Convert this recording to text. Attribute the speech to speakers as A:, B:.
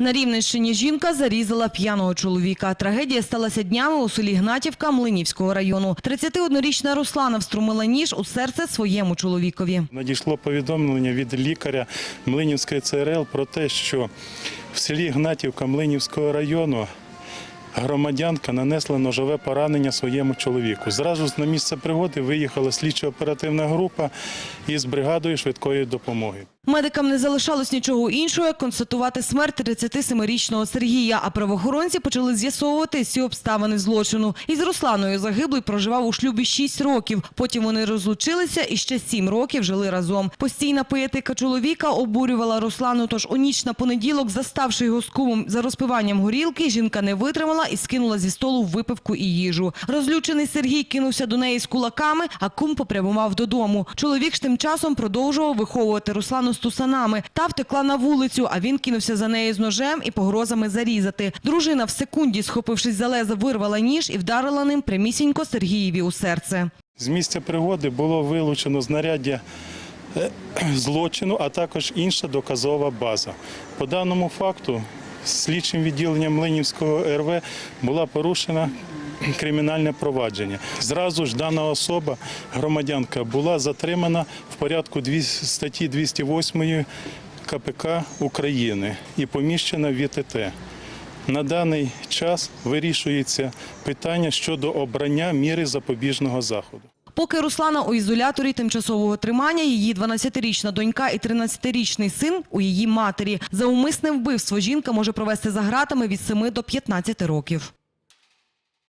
A: На Рівненщині жінка зарізала п'яного чоловіка. Трагедія сталася днями у селі Гнатівка Млинівського району. 31-річна Руслана встромила ніж у серце своєму чоловікові.
B: Надійшло повідомлення від лікаря Млинівської ЦРЛ про те, що в селі Гнатівка Млинівського району громадянка нанесла ножове поранення своєму чоловіку. Зразу на місце пригоди виїхала слідчо-оперативна група із бригадою швидкої допомоги.
A: Медикам не залишалось нічого іншого, як констатувати смерть 37-річного Сергія, а правоохоронці почали з'ясовувати всі обставини злочину. Із Русланою загиблий проживав у шлюбі 6 років. Потім вони розлучилися і ще 7 років жили разом. Постійна поетика чоловіка обурювала Руслану, тож у ніч на понеділок, заставши його з кумом за розпиванням горілки, жінка не витримала і скинула зі столу випивку і їжу. Розлючений Сергій кинувся до неї з кулаками, а кум попрямував додому. Чоловік ж тим часом продовжував виховувати Руслану з тусанами. Та втекла на вулицю, а він кинувся за нею з ножем і погрозами зарізати. Дружина в секунді, схопившись за лезо, вирвала ніж і вдарила ним прямісінько Сергієві у серце.
B: З місця пригоди було вилучено знаряддя е, злочину, а також інша доказова база. По даному факту слідчим відділенням Млинівського РВ була порушена кримінальне провадження. Зразу ж дана особа, громадянка, була затримана в порядку статті 208 КПК України і поміщена в ВТТ. На даний час вирішується питання щодо обрання міри запобіжного заходу.
A: Поки Руслана у ізоляторі тимчасового тримання, її 12-річна донька і 13-річний син у її матері. За умисне вбивство жінка може провести за гратами від 7 до 15 років.